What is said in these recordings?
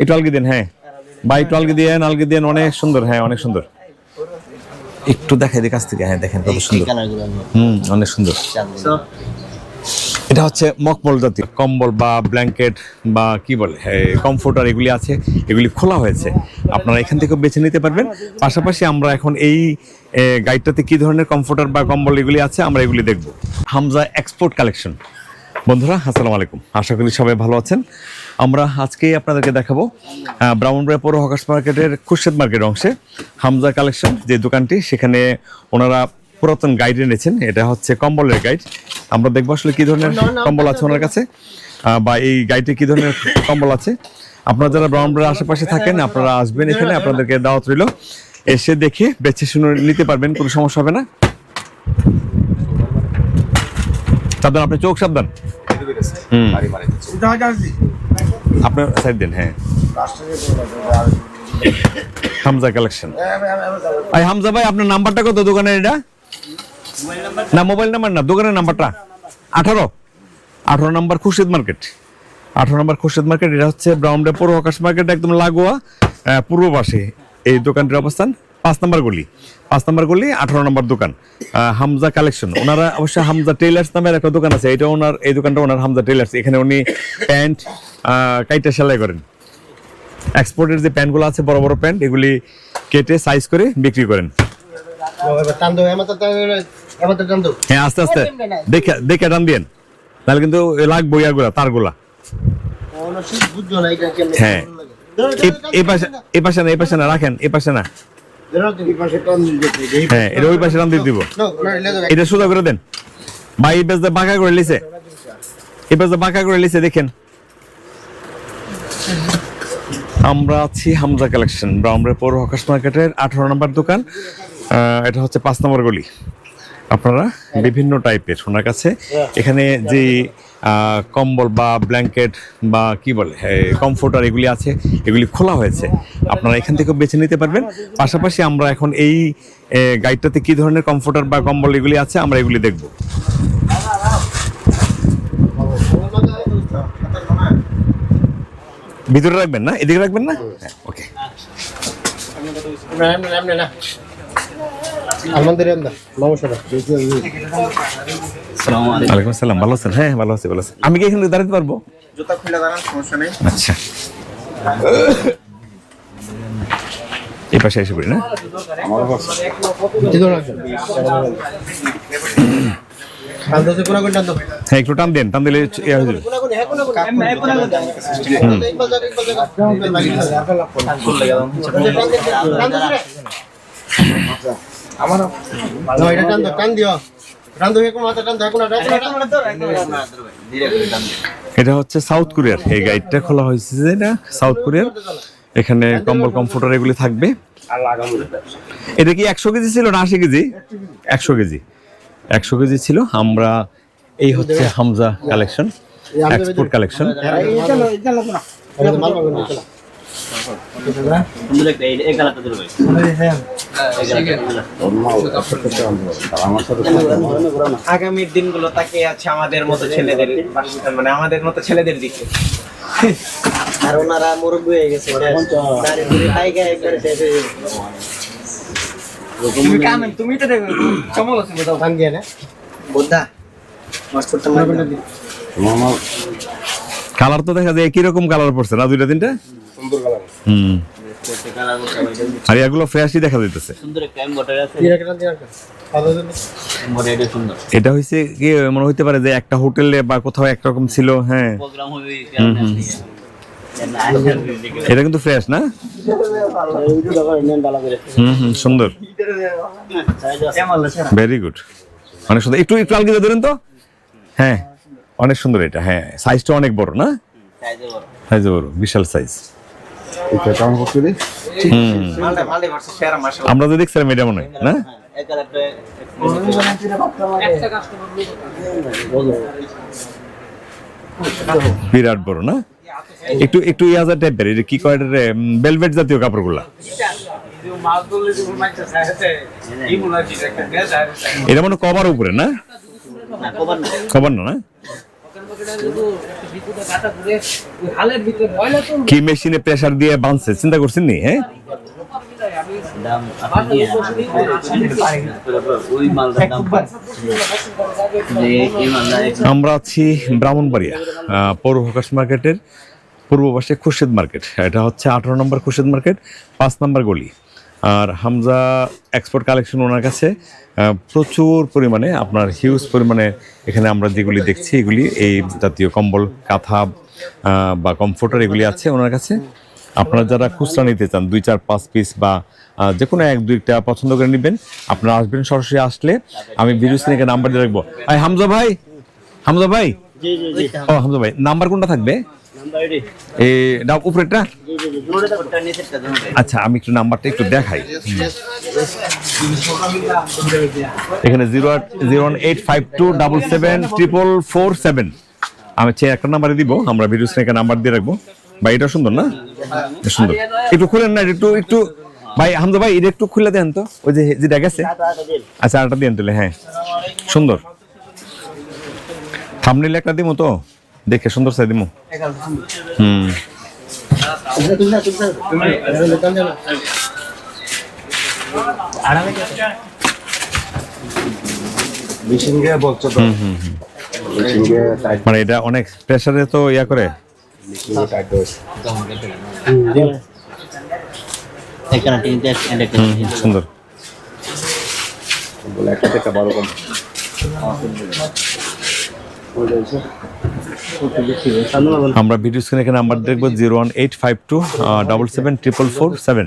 একটু আলগি দেন হ্যাঁ। একটু আলগি আলগি অনেক সুন্দর হ্যাঁ অনেক সুন্দর। একটু দেখাই দিই কাছ থেকে হ্যাঁ দেখেন কত সুন্দর। হুম অনেক সুন্দর। এটা হচ্ছে মকমল জাতীয় কম্বল বা ব্ল্যাঙ্কেট বা কি বলে কমফোর্টার এগুলি আছে এগুলি খোলা হয়েছে। আপনারা এখান থেকে বেছে নিতে পারবেন। পাশাপাশি আমরা এখন এই গাইডটাতে কি ধরনের কমফোর্টার বা কম্বল এগুলি আছে আমরা এগুলি দেখব। Hamza export collection. বন্ধুরা আসসালামু আলাইকুম। আশা করি সবাই ভালো আছেন। আমরা আজকেই আপনাদেরকে দেখাবো ব্রাউনবাড়িয়া পৌর হকার্স মার্কেটের খুরশেদ মার্কেট অংশে হামজা কালেকশন যে দোকানটি সেখানে ওনারা পুরাতন গাইড এনেছেন। এটা হচ্ছে কম্বলের গাইড আমরা দেখব আসলে কি ধরনের কম্বল আছে ওনার কাছে বা এই গাইডে কি ধরনের কম্বল আছে। আপনারা যারা ব্রাউনবাড়ির আশেপাশে থাকেন আপনারা আসবেন এখানে আপনাদেরকে দাওয়াত রইল। এসে দেখে বেছে শুনে নিতে পারবেন কোনো সমস্যা হবে না। সাবধান আপনি চোখ সাবধান। হুম। আপনার সাইড দেন হ্যাঁ। হামজা কালেকশন ভাই, হামজা ভাই, আপনার নাম্বারটা কত দোকানের এটা? না মোবাইল নাম্বার না, দোকানের নাম্বারটা? আঠারো। আঠারো নাম্বার খুরশেদ মার্কেট আঠারো নাম্বার খুরশেদ মার্কেট এটা হচ্ছে ব্রাউন্ডে পূর্ব আকাশ মার্কেট একদম লাগোয়া পূর্ব পাশে এই দোকানটির অবস্থান। পাঁচ নাম্বার গলি। পাঁচ নাম্বার গলি, আঠারো নম্বর দোকান। হামজা কালেকশন ওনারা অবশ্য হামজা টেইলার্স নামের একটা দোকান আছে। এটা ওনার, এই দোকানটা ওনার হামজা টেইলার্স এখানে উনি প্যান্ট কাইটা সেলাই করেন। এক্সপোর্টের যে প্যান্টগুলো আছে, বড় বড় প্যান্ট এগুলি কেটে সাইজ করে বিক্রি করেন। হ্যাঁ আস্তে আস্তে। দেখে দেখে টান দিয়েন। তাহলে কিন্তু এ লাগবো ইয়াগুলা, তারগুলা। হ্যাঁ। এই পাশে এই পাশে না এই পাশে না, রাখেন এই পাশে না। হ্যাঁ এটা ওই পাশে টান দিয়ে দিব। নো না লেগে এটা সোজা করে দেন। ভাই এই পাশে বাঁকা করে লিছে এই পাশে বাঁকা করে লিছে দেখেন। আমরা আছি হামজা কালেকশন ব্রাউনবাড়ি পৌর হকাশ মার্কেটের আঠারো নম্বর দোকান। এটা হচ্ছে পাঁচ নম্বর গলি। আপনারা বিভিন্ন টাইপের ওনার কাছে। এখানে যে কম্বল বা ব্ল্যাঙ্কেট বা কি বলে কমফোর্টার এগুলি আছে, এগুলি খোলা হয়েছে। আপনারা এখান থেকে বেছে নিতে পারবেন। পাশাপাশি আমরা এখন এই গাইডটাতে কি ধরনের কমফোর্টার বা কম্বল এগুলি আছে, আমরা এগুলি দেখব। ভিতরে রাখবেন না? এদিকে রাখবেন না? হ্যাঁ ওকে ওয়ালাইকুম আসসালাম ভালো আছেন? হ্যাঁ ভালো আছি ভালো আছি। আমি কি এখানে দাঁড়াতে পারব? জুতা খুলে দাঁড়ান সমস্যা নেই। আচ্ছা। এই পাশে এসে পড়ি না? হ্যাঁ একটু টান দেন টান দিলে ইয়ে হয়ে যাবে। কোনা আমার এটা টান্দো টান দিও কোন মাথা টান্দো এখন এটা হচ্ছে সাউথ কোরিয়ার। এই গাইডটা খোলা হয়েছে যে এটা সাউথ কোরিয়ার। এখানে কম্বল কমফোর্টার এগুলি থাকবে। এটা কি একশো কেজি ছিল না আশি কেজি? একশো কেজি। একশো কেজি ছিল। আমরা এই হচ্ছে হামজা কালেকশন এক্সপোর্ট কালেকশন। আগামীর দিনগুলো তাকিয়ে আছে আমাদের মতো ছেলেদের মানে আমাদের মতো ছেলেদের দিকে। আর ওনারা মুরব্বী হয়ে গেছে হয়ে। তুমি তো দেখো আছে না? কালার তো দেখা যায় কীরকম কালার পড়ছে না দুইটা তিনটা? হুম। আর এগুলো ফ্রেশই দেখা যাইতেছে। এটা হইছে কি মনে হইতে পারে যে একটা হোটেলে বা কোথাও একরকম ছিল হ্যাঁ। এটা কিন্তু ফ্রেশ না? হুম হুম সুন্দর। ভেরি গুড অনেক সুন্দর। একটু একটু আলগিয়ে ধরেন তো। হ্যাঁ অনেক সুন্দর এটা হ্যাঁ। সাইজটা অনেক বড় না? সাইজ বড়। বিশাল সাইজ আমরা তো দেখছিলাম এটা মনে হয় না? বিরাট বড় না? একটু একটু ইয়াজা টাইপের এটা কি কয় বেলভেট জাতীয় কাপড়গুলা। এটা মনে কভার উপরে না? কভার না না? হালের ভিতরে কি মেশিনে প্রেসার দিয়ে বাঁধছে? চিন্তা করছেন নি হ্যাঁ? আমরা আছি ব্রাহ্মণবাড়িয়া পৌর প্রকাশ মার্কেটের পূর্ব পাশে খুরশেদ মার্কেট। এটা হচ্ছে আঠারো নম্বর খুরশেদ মার্কেট পাঁচ নম্বর গলি। আর হামজা এক্সপোর্ট কালেকশন ওনার কাছে প্রচুর পরিমাণে আপনার হিউজ পরিমাণে এখানে আমরা যেগুলি দেখছি এগুলি এই জাতীয় কম্বল কাঁথা বা কমফোর্টার এগুলি আছে ওনার কাছে। আপনারা যারা খুচরা নিতে চান দুই চার পাঁচ পিস বা যে কোনো এক দুইটা পছন্দ করে নেবেন আপনারা আসবেন সরাসরি আসলে। আমি ভিডিও স্ক্রিনে নাম্বার দিয়ে রাখব। আই হামজা ভাই হামজা ভাই? ও হামজা ভাই নাম্বার কোনটা থাকবে? এই উপরেরটা। ধরুন। আচ্ছা আমি একটু নাম্বারটা একটু দেখাই। এখানে zero zero one eight five two double seven triple four seven. আমি চেয়ে একটা নাম্বারে দিব, আমরা ভিডিও স্ক্রিনে নাম্বার দিয়ে রাখব। ভাই, এটা সুন্দর না? সুন্দর। একটু খুলেন না একটু একটু, ভাই, হামজা ভাই, এটা একটু খুলে দেন তো। ওই যে যেটা গেছে। আচ্ছা আরেকটা দিয়ে তাহলে হ্যাঁ। সুন্দর। থামনিলে একটা দিমু তো। দেখে সুন্দর চাই দিমু। হুম। মানে এটা অনেক প্রেসারে তো ইয়া করে? সুন্দর। একটা থেকে বারো কম। আমরা ভিডিও স্ক্রিনে এখানে নাম্বার দেখব zero one eight five two double seven triple four seven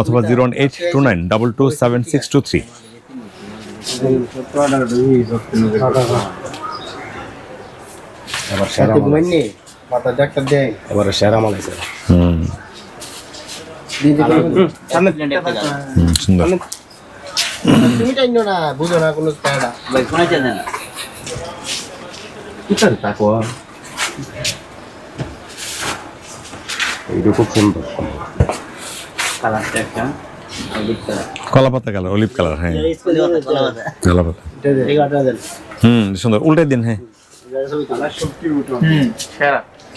অথবা zero one eight two nine double two seven six two three এবার সেরা মাল আছে। হুম। সুন্দর। তুমি টাইনো না বুঝো না কোনো ভাই না। কিটার তাকো এইটা খুব সুন্দর কালারটা একটা আর কালার কলা পাতা কালার অলিভ কালার হ্যাঁ স্কুলে কথা কলা কথা কলা পাতা এগারোটা দেন হুম সুন্দর উল্টে দিন হ্যাঁ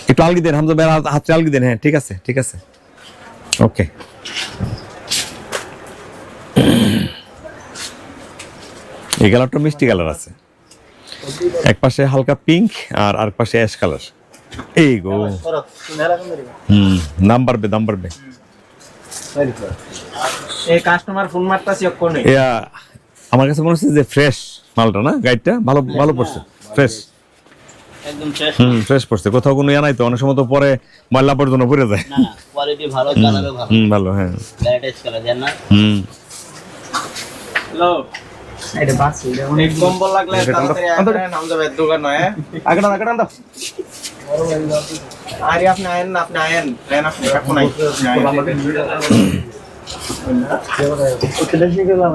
একটু আলগি দেন হামজা ভাই হাতে আলগি দেন হ্যাঁ ঠিক আছে ঠিক আছে ওকে এই কালারটা মিষ্টি কালার আছে এক পাশে হালকা পিঙ্ক আর আর পাশে অ্যাশ কালার এই গো। হুম দাম বাড়বে দাম বাড়বে এই কাস্টমার ফোন মারতাছি কোন ইয়া আমার কাছে মনে হচ্ছে যে ফ্রেশ মালটা না? গাইডটা ভালো ভালো পড়ছে। ফ্রেশ একদম ফ্রেশ হুম ফ্রেশ পড়ছে। কোথাও কোনো ইয়া নাই তো? অনেক সময় তো পরে ময়লা পর্যন্ত পড়ে যায়। না কোয়ালিটি ভালো কালারও ভালো। হুম ভালো হ্যাঁ। গ্যারান্টেড কালার না? হুম। হ্যালো এটা বাস অনেক কম্বল লাগলে তাড়াতাড়ি আসবেন হামজা ভাইয়ের দোকান নয় হ্যাঁ? আগেটা আগেটা দাও আরে আপনি আয়েন না আপনি আয়েন। আয়েন আপনি এখন আই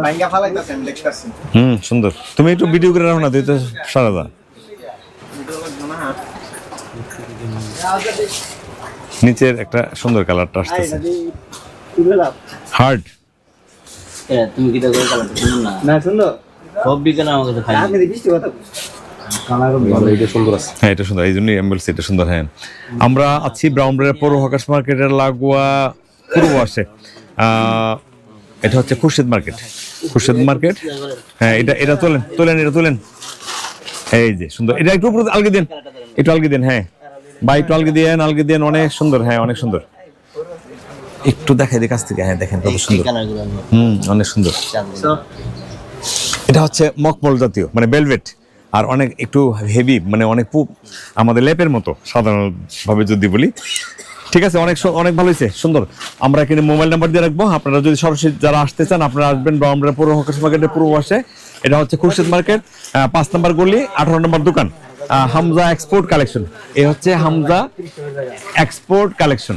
ভাঙ্গা ফালাইতাছে আমি দেখতাছি হুম সুন্দর। তুমি একটু ভিডিও করে রাখো না তুই তো সারা দা নিচের একটা সুন্দর কালারটা আসতেছে। হার্ড তুমি কি দেখো কালারটা? শুনুন না? না শুনো সব বিকেলে আমার কাছে ফাইন আপনি বৃষ্টি কথা সুন্দর হ্যাঁ এটা সুন্দর এই জন্যই আমি বলছি এটা সুন্দর হ্যাঁ। আমরা আছি ব্রাউনবাড়িয়া পৌর হকার্স মার্কেটের লাগোয়া পূর্ব আসে এটা হচ্ছে খুরশেদ মার্কেট। খুরশেদ মার্কেট? হ্যাঁ এটা এটা তোলেন তোলেন এটা তোলেন। এই যে সুন্দর। এটা একটু উপরে আলগে দিন। একটু আলগে দিন হ্যাঁ। বা একটু আলগে দিয়েন আলগে দিয়েন অনেক সুন্দর হ্যাঁ অনেক সুন্দর। একটু দেখাই দিই কাছ থেকে হ্যাঁ দেখেন কত সুন্দর। হুম অনেক সুন্দর। এটা হচ্ছে মকমল জাতীয় মানে বেলভেট আর অনেক একটু হেভি মানে অনেক আমাদের লেপের মতো সাধারণভাবে যদি বলি। ঠিক আছে অনেক অনেক ভালো হয়েছে সুন্দর। আমরা এখানে মোবাইল নাম্বার দিয়ে রাখব আপনারা যদি সরাসরি যারা আসতে চান আপনারা আসবেন বা আমরা পুরো হকাশ মার্কেটের পূর্ব পাশে। এটা হচ্ছে খুরশেদ মার্কেট পাঁচ নম্বর গলি আঠারো নম্বর দোকান হামজা এক্সপোর্ট কালেকশন এ হচ্ছে হামজা এক্সপোর্ট কালেকশন